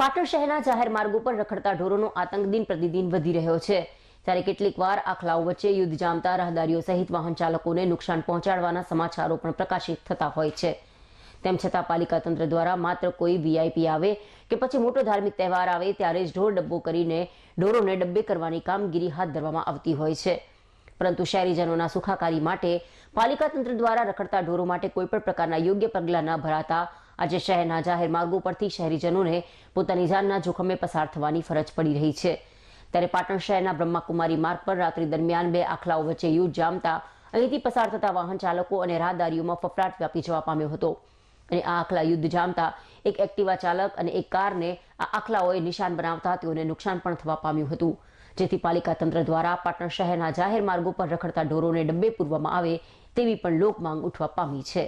પાટણ શહેરના જાહેર માર્ગો પર રખડતા ઢોરોનો આતંક દિન પ્રતિદિન વધી રહ્યો છે. ત્યારે કેટલીક વાર આખલાઓ વચ્ચે યુદ્ધ જામતા રાહદારીઓ સહિત વાહન ચાલકોને નુકસાન પહોંચાડવાના સમાચારો પણ પ્રકાશિત થતા હોય છે. તેમ છતાં પાલિકા તંત્ર દ્વારા માત્ર કોઈ વીઆઈપી આવે કે પછી મોટો ધાર્મિક તહેવાર આવે ત્યારે જ ઢોર ડબ્બો કરીને ઢોરોને ડબ્બે કરવાની કામગીરી હાથ ધરવામાં આવતી હોય છે. પરંતુ શહેરીજનોના સુખાકારી માટે પાલિકા તંત્ર દ્વારા રખડતા ઢોરો માટે કોઈપણ પ્રકારના યોગ્ય પગલાં ન ભરાતા આજે શહેરના જાહેર માર્ગો પરથી શહેરીજનોને પોતાની જાનના જોખમે પસાર થવાની ફરજ પડી રહી છે. ત્યારે પાટણ શહેરના બ્રહ્માકુમારી માર્ગ પર રાત્રિ દરમિયાન બે આખલાઓ વચ્ચે યુદ્ધ જામતા અહીંથી પસાર થતા વાહન ચાલકો અને રાહદારીઓમાં ફફડાટ વ્યાપી જવા પામ્યો હતો. અને આ આખલા યુદ્ધ જામતા એક એક્ટિવા ચાલક અને એક કારને આ આખલાઓએ નિશાન બનાવતા તેઓને નુકસાન પણ થવા પામ્યું હતું. જેથી પાલિકા તંત્ર દ્વારા પાટણ શહેરના જાહેર માર્ગો પર રખડતા ઢોરોને ડબ્બે પૂરવામાં આવે તેવી પણ લોક માંગ ઉઠવા પામી છે.